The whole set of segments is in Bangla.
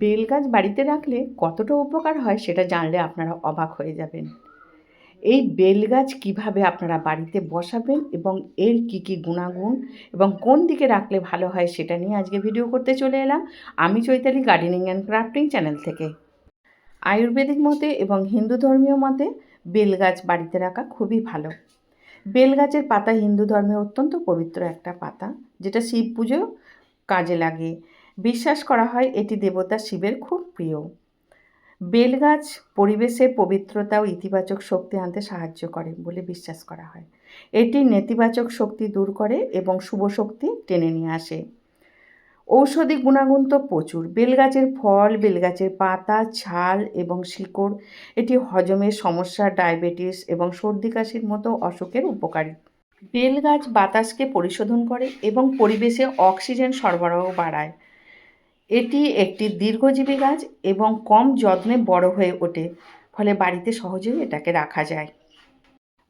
বেল গাছ বাড়িতে রাখলে কতটা উপকার হয় সেটা জানলে আপনারা অবাক হয়ে যাবেন। এই বেল গাছ কীভাবে আপনারা বাড়িতে বসাবেন এবং এর কী কী গুণাগুণ এবং কোন দিকে রাখলে ভালো হয় সেটা নিয়ে আজকে ভিডিও করতে চলে এলাম। আমি Chaitali gardening and crafting channel থেকে। আয়ুর্বেদিক মতে এবং হিন্দু ধর্মীয় মতে বেল গাছ বাড়িতে রাখা খুবই ভালো। বেল গাছের পাতা হিন্দু ধর্মে অত্যন্ত পবিত্র একটা পাতা, যেটা শিব পুজো কাজে লাগে। বিশ্বাস করা হয় এটি দেবতা শিবের খুব প্রিয়। বেলগাছ পরিবেশের পবিত্রতা ও ইতিবাচক শক্তি আনতে সাহায্য করে বলে বিশ্বাস করা হয়। এটি নেতিবাচক শক্তি দূর করে এবং শুভ শক্তি টেনে নিয়ে আসে। ঔষধি গুণাগুণ তো প্রচুর। বেলগাছের ফল, বেলগাছের পাতা, ছাল এবং শিকড়, এটি হজমের সমস্যা, ডায়াবেটিস এবং সর্দি কাশির মতো অসুখের উপকারী। বেলগাছ বাতাসকে পরিশোধন করে এবং পরিবেশে অক্সিজেন সরবরাহ বাড়ায়। এটি একটি দীর্ঘজীবী গাছ এবং কম যত্নে বড় হয়ে ওঠে, ফলে বাড়িতে সহজেই এটাকে রাখা যায়।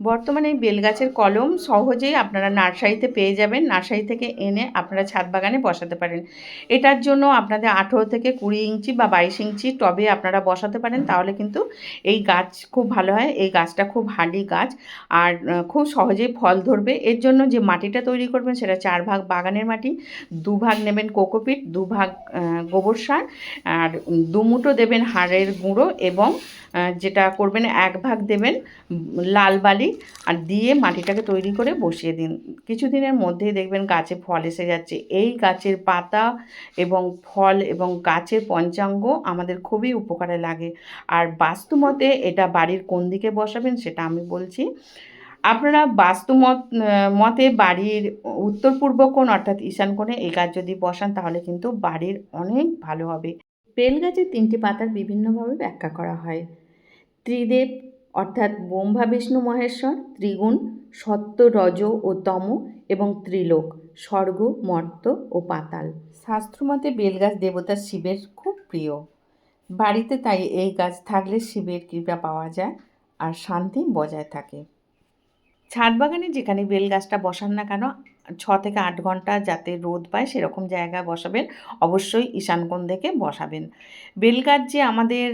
বর্তমানে এই বেলগাছের কলম সহজেই আপনারা নার্সারিতে পেয়ে যাবেন। নার্সারি থেকে এনে আপনারা ছাদ বাগানে বসাতে পারেন। এটার জন্য আপনাদের আঠেরো থেকে কুড়ি ইঞ্চি বা বাইশ ইঞ্চি টবে আপনারা বসাতে পারেন। তাহলে কিন্তু এই গাছ খুব ভালো হয়। এই গাছটা খুব হাঁডি গাছ আর খুব সহজেই ফল ধরবে। এর জন্য যে মাটিটা তৈরি করবেন সেটা চার ভাগ বাগানের মাটি, দু ভাগ নেবেন কোকোপিট, দু ভাগ গোবর সার আর দুমুটো দেবেন হাড়ের গুঁড়ো এবং যেটা করবেন, এক ভাগ দেবেন লাল বালি আর দিয়ে মাটিটাকে তৈরি করে বসিয়ে দিন। কিছুদিনের মধ্যেই দেখবেন গাছে ফল এসে যাচ্ছে। এই গাছের পাতা এবং ফল এবং গাছের পঞ্চাঙ্গ আমাদের খুবই উপকারে লাগে। আর বাস্তুমতে এটা বাড়ির কোন দিকে বসাবেন সেটা আমি বলছি। আপনারা বাস্তুমত মতে বাড়ির উত্তর পূর্ব কোণ অর্থাৎ ঈশান কোণে এই গাছ যদি বসান তাহলে কিন্তু বাড়ির অনেক ভালো হবে। বেল গাছের তিনটি পাতার বিভিন্নভাবে ব্যাখ্যা করা হয়। ত্রিদেব, অর্থাৎ ব্রহ্মা, বিষ্ণু, মহেশ্বর, ত্রিগুণ, সত্য, রজ ও তম এবং ত্রিলোক, স্বর্গ মর্ত ও পাতাল। শাস্ত্রমতে বেলগাছ দেবতা শিবের খুব প্রিয়। বাড়িতে তাই এই গাছ থাকলে শিবের কৃপা পাওয়া যায় আর শান্তি বজায় থাকে। ছাদ বাগানে যেখানে বেল গাছটা বসান না কেন ছ থেকে আট ঘণ্টা যাতে রোদ পায় সেরকম জায়গায় বসাবেন। অবশ্যই ঈশানকোণ দেখে বসাবেন। বেল গাছ যে আমাদের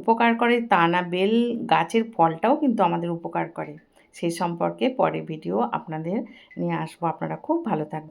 উপকার করে তা না, বেল গাছের ফলটাও কিন্তু আমাদের উপকার করে। সেই সম্পর্কে পরে ভিডিও আপনাদের নিয়ে আসব। আপনারা খুব ভালো থাকবেন।